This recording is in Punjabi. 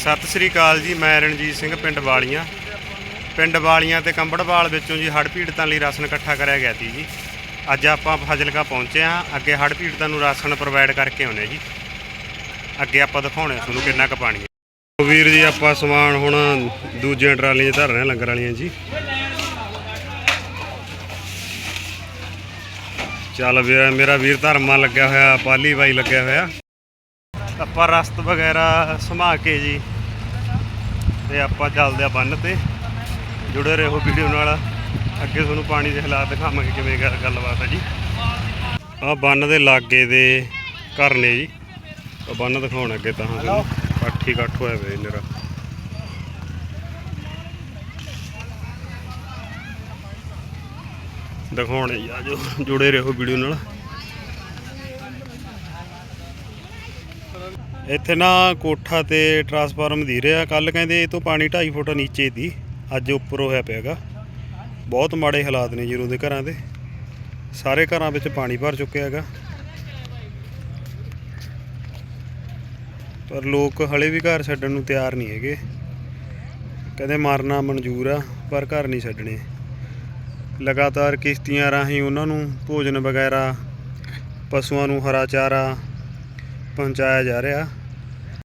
ਸਤਿ ਸ੍ਰੀ ਅਕਾਲ ਜੀ, ਮੈਂ ਰਣਜੀਤ ਸਿੰਘ ਪਿੰਡ ਵਾਲੀਆਂ। ਪਿੰਡ ਵਾਲੀਆਂ ਤੇ ਕੰਬੜਵਾਲ ਵਿੱਚੋਂ ਜੀ ਹੜ੍ਹ ਪੀੜਤਾਂ ਲਈ ਰਾਸ਼ਨ ਇਕੱਠਾ ਕਰਿਆ ਗਿਆ ਸੀ ਜੀ। ਅੱਜ ਆਪਾਂ ਫਾਜ਼ਿਲਕਾ ਪਹੁੰਚੇ ਹਾਂ, ਅੱਗੇ ਹੜ੍ਹ ਪੀੜਤਾਂ ਨੂੰ ਰਾਸ਼ਨ ਪ੍ਰੋਵਾਈਡ ਕਰਕੇ ਆਉਨੇ ਜੀ। ਅੱਗੇ ਆਪਾਂ ਦਿਖਾਉਣੇ ਤੁਹਾਨੂੰ ਕਿੰਨਾ ਕੁ ਪਾਣੀ ਹੈ। ਵੀਰ ਜੀ, ਆਪਾਂ ਸਮਾਨ ਹੁਣ ਦੂਜੀਆਂ ਟਰਾਲੀਆਂ 'ਚ ਧਰ ਰਹੇ ਲੰਗਰ ਵਾਲੀਆਂ ਜੀ। ਚੱਲ ਵੀਰ, ਮੇਰਾ ਵੀਰ ਧਰਮਾ ਲੱਗਿਆ ਹੋਇਆ, ਪਾਲੀ ਬਾਈ ਲੱਗਿਆ ਹੋਇਆ। ਆਪਾਂ ਰਸਤ ਵਗੈਰਾ ਸਮਾ ਕੇ ਜੀ। ਤੇ ਆਪਾਂ ਚੱਲਦੇ ਆ ਬੰਨ ਤੇ। ਜੁੜੇ ਰਹੋ ਵੀਡੀਓ ਨਾਲ। ਅੱਗੇ ਤੁਹਾਨੂੰ ਪਾਣੀ ਦੇ ਹਾਲਾਤ ਦਿਖਾਵਾਂਗੇ ਕਿਵੇਂ ਗੱਲ ਗੱਲਬਾਤ ਹੈ ਜੀ। ਆ ਬੰਨ ਦੇ ਲਾਗੇ ਦੇ ਘਰ ਨੇ ਜੀ। ਆ ਬੰਨ ਦਿਖਾਉਣ ਅੱਗੇ ਤਾਂ ਹੀ। ਇਕੱਠ ਹੋਇਆ ਵੇ ਨੇਰਾ ਦਿਖਾਉਣੇ ਜੀ ਆਜੋ ਜੁੜੇ ਰਹੋ ਵੀਡੀਓ ਨਾਲ। ਇੱਥੇ ਨਾ ਕੋਠਾ ਤੇ ਟਰਾਂਸਫਾਰਮ ਦੀ ਰਿਹਾ। ਕੱਲ ਕਹਿੰਦੇ ਇਹ ਤੋਂ ਪਾਣੀ 2.5 ਫੁੱਟ ਨੀਚੇ ਦੀ। ਅੱਜ ਉੱਪਰ ਹੋਇਆ ਪਿਆਗਾ। ਬਹੁਤ ਮਾੜੇ ਹਾਲਾਤ ਨੇ ਜੀਰੋ ਦੇ ਘਰਾਂ ਦੇ। ਸਾਰੇ ਘਰਾਂ ਵਿੱਚ ਪਾਣੀ ਭਰ ਚੁੱਕਿਆ ਹੈਗਾ। ਪਰ ਲੋਕ ਹਲੇ ਵੀ ਘਰ ਛੱਡਣ ਨੂੰ ਤਿਆਰ ਨਹੀਂ ਹੈਗੇ। ਕਹਿੰਦੇ ਮਾਰਨਾ ਮਨਜ਼ੂਰ ਆ, ਪਰ ਘਰ ਨਹੀਂ ਛੱਡਣੇ। ਲਗਾਤਾਰ ਕਿਸ਼ਤੀਆਂ ਰਾਹੀਂ ਉਹਨਾਂ ਨੂੰ ਭੋਜਨ ਵਗੈਰਾ, ਪਸ਼ੂਆਂ ਨੂੰ ਹਰਾ ਚਾਰਾ ਪਹੁੰਚਾਇਆ ਜਾ ਰਿਹਾ